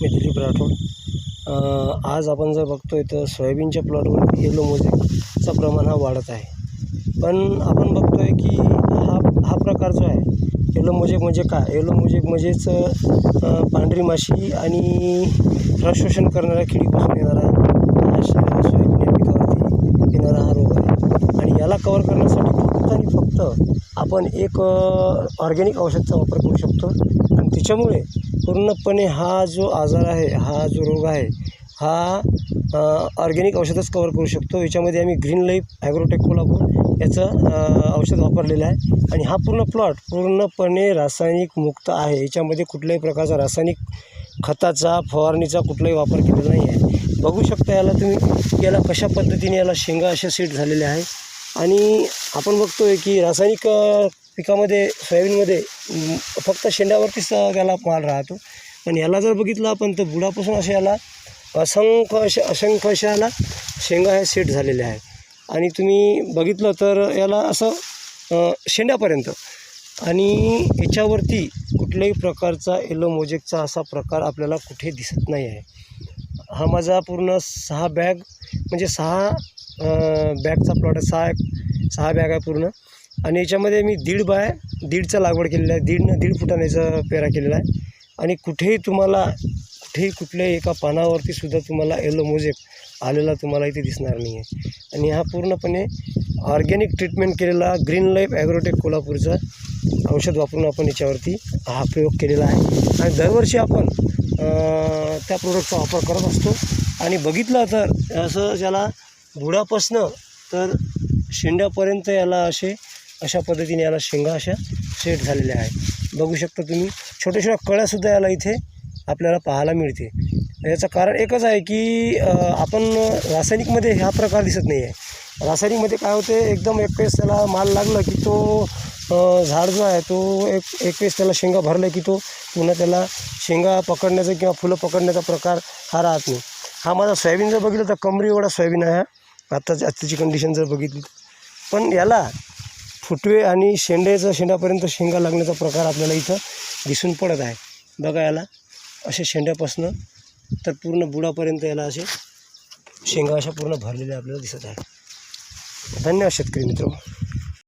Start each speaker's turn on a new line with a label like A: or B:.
A: मी दिलीप राठोड आज आपण जर बघतोय तर सोयाबीनच्या प्लॉटवर येलो मोजेकचा प्रमाण हा वाढत आहे. पण आपण बघतोय की हा हा प्रकार जो आहे येलो मोजेक म्हणजे काय? येलो मोजेक म्हणजेच पांढरी माशी आणि रस शोषण करणाऱ्या किडीपासून येणारा हा श- सोयाबीन या पिकावरती येणारा हा रोग आहे आणि याला कवर करण्यासाठी फक्त आणि फक्त आपण एक ऑर्गॅनिक औषधचा वापर करू शकतो. आणि त्याच्यामुळे पूर्णपणे हा जो आजार आहे हा जो रोग आहे हा ऑर्गॅनिक औषधच कवर करू शकतो. याच्यामध्ये आम्ही ग्रीन लाईफ ॲग्रोटेक कोल्हापूर याचं औषध वापरलेलं आहे. आणि हा पूर्ण प्लॉट पूर्णपणे रासायनिक मुक्त आहे. याच्यामध्ये कुठल्याही प्रकारचा रासायनिक खताचा फवारणीचा कुठलाही वापर केलेला नाही आहे. बघू शकता याला तुम्ही याला कशा पद्धतीने याला शेंगा अशा सीट झालेल्या आहे. आणि आपण बघतो आहे की रासायनिक पिकामध्ये सोयाबीनमध्ये फक्त शेंड्यावरतीच त्याला माल राहतो. पण याला जर बघितलं आपण तर बुडापासून असे याला असंख्य अशा असंख्य अशा याला शेंगा ह्या सेट झालेल्या आहे आणि तुम्ही बघितलं तर याला असं शेंड्यापर्यंत. आणि याच्यावरती कुठल्याही प्रकारचा येलो मोजेकचा असा प्रकार आपल्याला कुठे दिसत नाही आहे. हा माझा पूर्ण सहा बॅग म्हणजे सहा बॅगचा प्लॉट आहे. सहा सहा बॅग आहे पूर्ण. आणि याच्यामध्ये मी दीड बाय दीडचा लागवड केलेला आहे. दीड दीड फुटाण्याचा पेरा केलेला आहे. आणि कुठेही तुम्हाला कुठेही कुठल्याही एका पानावरती सुद्धा तुम्हाला येलो मोजेक आलेला तुम्हाला इथे दिसणार नाही आहे आणि हा पूर्णपणे ऑर्गॅनिक ट्रीटमेंट केलेला ग्रीन लाईफ ॲग्रोटेक कोल्हापूरचा औषध वापरून आपण याच्यावरती हा प्रयोग केलेला आहे. आणि दरवर्षी आपण त्या प्रोडक्टचा वापर करत असतो. आणि बघितलं तर असं ज्याला बुडापासनं तर शेंड्यापर्यंत याला असे अशा पद्धतीने याला शेंगा अशा सेट झालेल्या आहे बघू शकता तुम्ही छोट्या छोट्या कळ्यासुद्धा याला इथे आपल्याला पाहायला मिळते. याचं कारण एकच आहे की आपण रासायनिकमध्ये हा प्रकार दिसत नाही आहे रासायनिकमध्ये काय होते एकदम एक पेस त्याला माल लागला की तो झाड जो आहे तो एक एक वेळेस त्याला शेंगा भरला की तो पुन्हा त्याला शेंगा पकडण्याचा किंवा फुलं पकडण्याचा प्रकार हा राहत नाही. हा माझा सोयाबीन जर बघितलं तर कमरी एवढा सोयाबीन आहे हा. आत्ताची आत्ताची कंडिशन जर बघितली पण याला फुटवे आणि शेंड्याचं शेंड्यापर्यंत शेंगा लागण्याचा प्रकार आपल्याला इथं दिसून पडत आहे. बघा याला असे शेंड्यापासनं तर पूर्ण बुडापर्यंत याला असे शेंगा अशा पूर्ण भरलेल्या आपल्याला दिसत आहे धन्यवाद शेतकरी मित्र